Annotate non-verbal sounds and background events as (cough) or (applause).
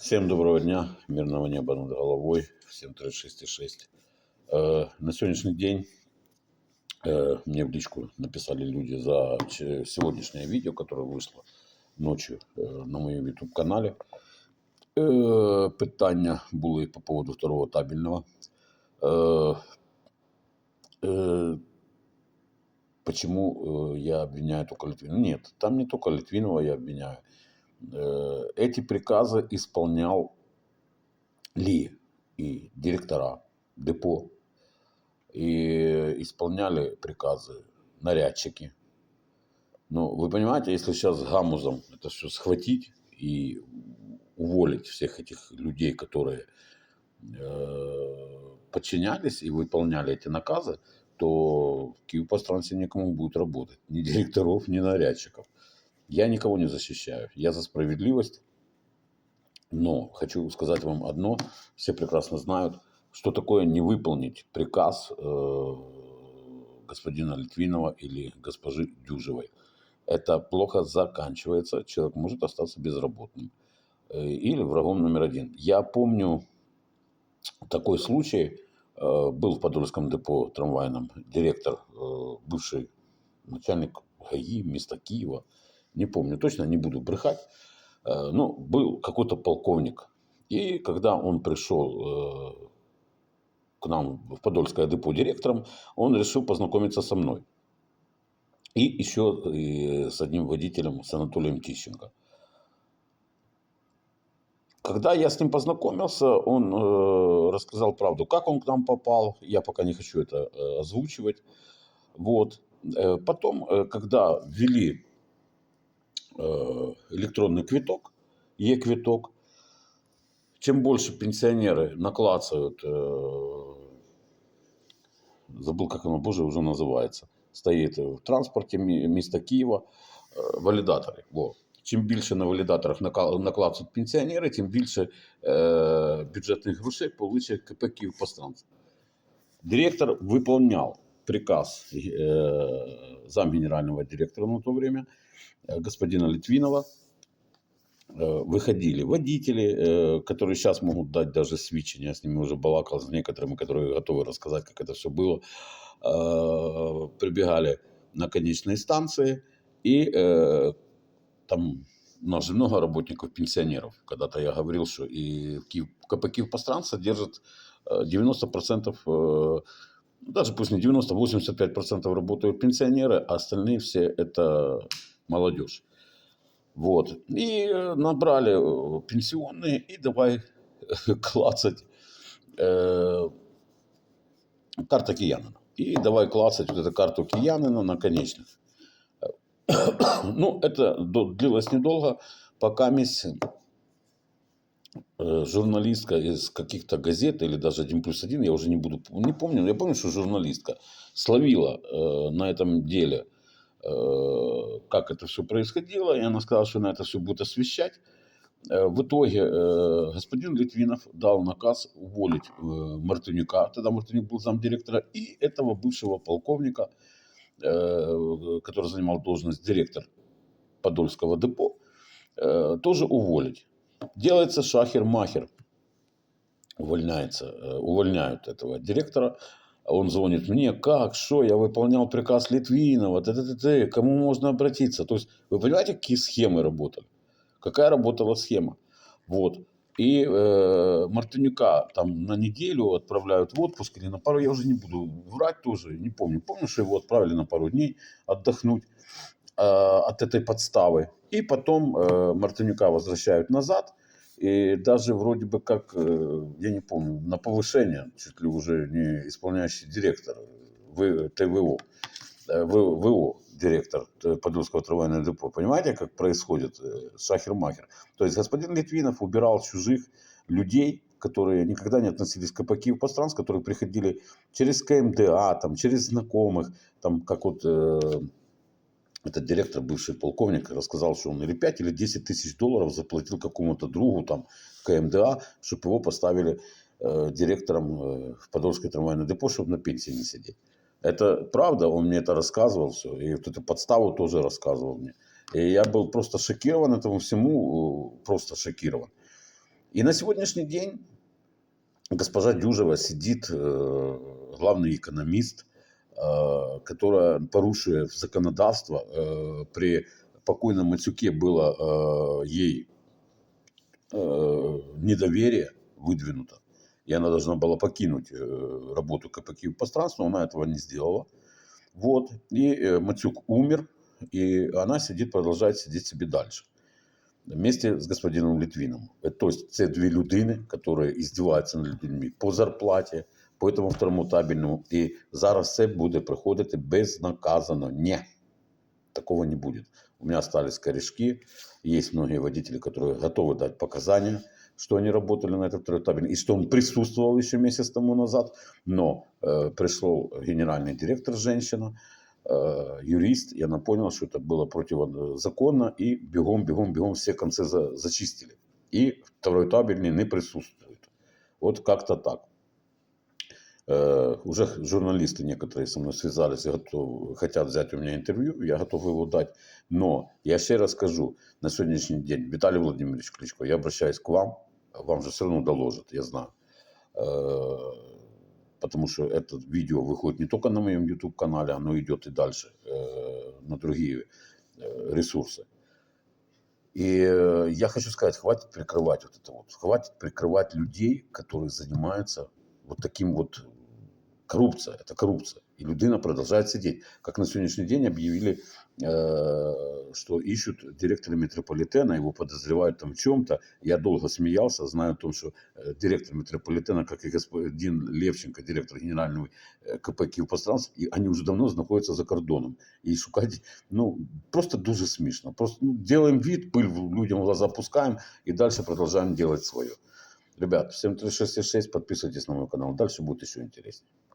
Всем доброго дня, мирного неба над головой, всем 36,6. Э, На сегодняшний день э, мне в личку написали люди за сегодняшнее видео, которое вышло ночью э, на моем YouTube канале. Е, Питання були по поводу второго табельного. Почему я обвиняю только Литвинова? Нет, там не только Литвинова я обвиняю. Э, Эти приказы исполнял ли и директора депо, и исполняли приказы нарядчики. Ну, вы понимаете, если сейчас гамузом это все схватить и уволить всех этих людей, которые э, подчинялись и выполняли эти наказы, то в Киев-пространстве никому будет работать. Ни директоров, ни нарядчиков. Я никого не защищаю. Я за справедливость. Но хочу сказать вам одно. Все прекрасно знают, что такое не выполнить приказ э, господина Литвинова или госпожи Дюжевой. Это плохо заканчивается. Человек может остаться безработным. Э, Или врагом номер один. Я помню такой случай. Э, Был в Подольском депо трамвайном директор, э, бывший начальник ГАИ места Киева. Не помню точно, не буду брехать. Э, Ну, был какой-то полковник. И когда он пришел э, к нам в Подольское депо директором, он решил познакомиться со мной. И еще и с одним водителем, с Анатолием Тищенко. Когда я с ним познакомился, он э, рассказал правду, как он к нам попал. Я пока не хочу это э, озвучивать. Вот. Э, потом, когда ввели электронный квиток, Е-квиток, чем больше пенсионеры наклацают, э, забыл, как оно, боже, уже называется, стоит в транспорте мі- міста Києва, е, валідаторы. Во. Чим більше на валідаторах нака- наклацують пенсіонери, тим більше е, бюджетних грошей получить КП Київпостранство. Директор выполнял приказ э, замгенерального директора на то время, э, господина Литвинова. Э, Выходили водители, э, которые сейчас могут дать даже сведчения, я с ними уже балакал, с некоторыми, которые готовы рассказать, как это все было. Э, Прибегали на конечные станции, и э, там у нас же много работников, пенсионеров. Когда-то я говорил, что и в Киев, КП Киевпостранство держит э, 90%, э, даже пусть не 90, 85% работают пенсионеры, а остальные все это молодежь. Вот. И э, набрали э, пенсионные, и давай (laughs) клацать э, карта Киянина. И давай клацать вот эту карту Киянина на конечных. (coughs) Ну, это длилось недолго, пока мисс э, журналистка из каких-то газет или даже 1 плюс 1, я уже не буду, не помню, я помню, что журналистка словила э, на этом деле, э, как это все происходило, и она сказала, что на это все будет освещать. Э, В итоге э, господин Литвинов дал наказ уволить э, Мартынюка, тогда Мартынюк был замдиректора, и этого бывшего полковника, э, который занимал должность директор Подольского депо, э, тоже уволить. Делается шахер-махер. Увольняется, э, увольняют этого директора. Он звонит мне, как, что, я выполнял приказ Литвинова, т -т -т -т, кому можно обратиться. То есть, вы понимаете, какие схемы работали? Какая работала схема? Вот. И э, Мартынюка там на неделю отправляют в отпуск или на пару, я уже не буду врать тоже, не помню. Помню, что его отправили на пару дней отдохнуть э, от этой подставы. И потом э, Мартынюка возвращают назад. И даже вроде бы как, э, я не помню, на повышение, чуть ли уже не исполняющий директор ТВО, э, ВО, директор э, Подольского трамвайного депо. Понимаете, как происходит шахер-махер? То есть господин Литвинов убирал чужих людей, которые никогда не относились к КП Киев-Пространств, которые приходили через КМДА, там, через знакомых, там, как вот э, этот директор, бывший полковник, рассказал, что он или 5, или 10 тысяч долларов заплатил какому-то другу там КМДА, чтобы его поставили э, директором э, в Подольское трамвайное депо, чтобы на пенсии не сидеть. Это правда, он мне это рассказывал все, и вот эту подставу тоже рассказывал мне. И я был просто шокирован этому всему, э, просто шокирован. И на сегодняшний день госпожа Дюжева сидит, э, главный экономист, которая, порушує законодавство, э, при покойном Мацюке было э, ей э, недоверие выдвинуто, и она должна была покинуть э, работу КП «Киев пространство», она этого не сделала. Вот. И э, Мацюк умер, и она сидит, продолжает сидеть себе дальше. Вместе с господином Литвином. Е, Тобто це дві людини, які іздіваються над людьми по зарплаті, по этому второму табельному. І зараз це буде проходити безнаказано. Ні, такого не будет. У меня остались корешки. Есть многие водители, которые готовы дать показания, что они работали на этот второй табель, и что он присутствовал еще месяц тому назад. Но э, пришел генеральный директор, женщина, э, юрист, и она поняла, что это было противозаконно, и бегом, бегом, бегом все концы за- зачистили. И второй табельный не присутствует. Вот как-то так. Уже журналисты некоторые со мной связались, готов, хотят взять у меня интервью, я готов его дать. Но я ще раз скажу, на сегодняшний день, Виталий Владимирович Кличко, я обращаюсь к вам, вам же все равно доложат, я знаю. Потому что это видео выходит не только на моем YouTube-канале, оно идет и дальше э, на другие э, ресурсы. И э, я хочу сказать, хватит прикрывать вот это вот, хватит прикрывать людей, которые занимаются вот таким вот коррупция, это коррупция. И людина продолжает сидеть. Как на сегодняшний день объявили, э, что ищут директора метрополитена, его подозревают там в чем-то. Я долго смеялся, зная о том, что э, директор метрополитена, как и господин Левченко, директор генерального э, КП Київпостранств, и они уже давно знаходятся за кордоном. И шукать, ну, просто дуже смешно. Просто ну, делаем вид, пыль людям в глаза пускаем и дальше продолжаем делать свое. Ребят, всем 366, подписывайтесь на мой канал, дальше будет еще интереснее.